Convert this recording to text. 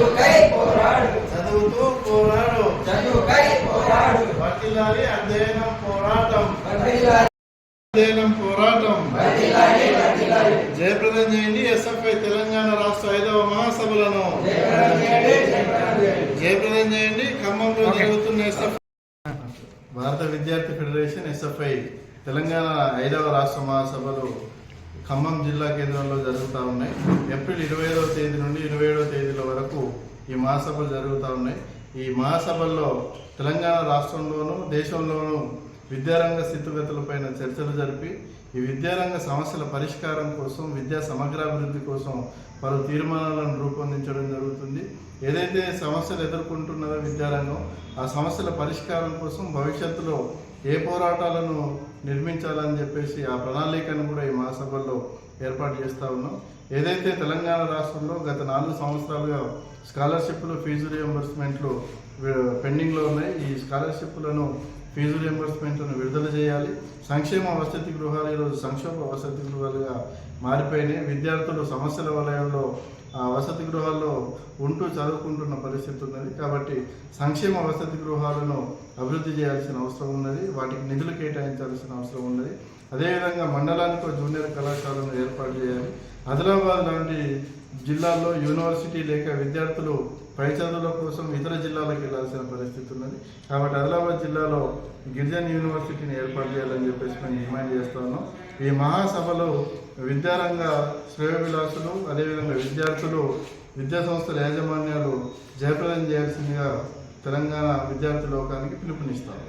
చదువుకై పోరాడు. చదువుతూ పోరాడు. చదువుకై పోరాడు. వర్తిల్లాలి అధ్యయనం పోరాటం. అధ్యయనం పోరాటం. జయప్రదం చేయండి ఎస్ఎఫ్ఐ తెలంగాణ రాష్ట్ర ఐదవ మహాసభలను. జయప్రదం చేయండి, ఖమ్మంలో జరుగుతున్న ఎస్ఎఫ్ భారత విద్యార్థి ఫెడరేషన్ ఎస్ఎఫ్ఐ తెలంగాణ ఐదవ రాష్ట్ర మహాసభలు ఖమ్మం జిల్లా కేంద్రంలో జరుగుతూ ఉన్నాయి. ఏప్రిల్ ఇరవై ఐదవ తేదీ నుండి ఇరవై ఏడవ వరకు ఈ మహాసభలు జరుగుతూ ఉన్నాయి. ఈ మహాసభల్లో తెలంగాణ రాష్ట్రంలోనూ దేశంలోనూ విద్యారంగ స్థితిగతులపైన చర్చలు జరిపి ఈ విద్యారంగ సమస్యల పరిష్కారం కోసం విద్యా సమగ్రాభివృద్ధి కోసం పలు తీర్మానాలను రూపొందించడం జరుగుతుంది. ఏదైతే సమస్యలు ఎదుర్కొంటున్నదో విద్యారంగం ఆ సమస్యల పరిష్కారం కోసం భవిష్యత్తులో ఏ పోరాటాలను నిర్మించాలని చెప్పేసి ఆ ప్రణాళికను కూడా ఈ మహాసభల్లో ఏర్పాటు చేస్తూ ఉన్నాం. ఏదైతే తెలంగాణ రాష్ట్రంలో గత నాలుగు సంవత్సరాలుగా స్కాలర్షిప్లు ఫీజు రియంబర్స్మెంట్లు పెండింగ్లో ఉన్నాయి ఈ స్కాలర్షిప్లను ఫీజు రియంబర్స్మెంట్లను విడుదల చేయాలి. సంక్షేమ వసతి గృహాలు ఈరోజు సంక్షోభ వసతి గృహాలుగా మారిపోయినాయి. విద్యార్థులు సమస్యల వలయంలో ఆ వసతి గృహాల్లో ఉంటూ చదువుకుంటున్న పరిస్థితి ఉన్నది. కాబట్టి సంక్షేమ వసతి గృహాలను అభివృద్ధి చేయాల్సిన అవసరం ఉన్నది. వాటికి నిధులు కేటాయించాల్సిన అవసరం ఉన్నది. అదేవిధంగా మండలానికి జూనియర్ కళాశాలను ఏర్పాటు చేయాలి. ఆదిలాబాద్ లాంటి జిల్లాల్లో యూనివర్సిటీ లేక విద్యార్థులు పై చదువుల కోసం ఇతర జిల్లాలకు వెళ్ళాల్సిన పరిస్థితి ఉన్నది. కాబట్టి ఆదిలాబాద్ జిల్లాలో గిరిజన యూనివర్సిటీని ఏర్పాటు చేయాలని చెప్పేసి మేము డిమాండ్ చేస్తా ఉన్నాం. ఈ మహాసభలో విద్యారంగ శ్రేయభిలాసులు అదేవిధంగా విద్యార్థులు విద్యా సంస్థల యాజమాన్యాలు జయప్రదం చేయాల్సిందిగా తెలంగాణ విద్యార్థి లోకానికి పిలుపునిస్తాం.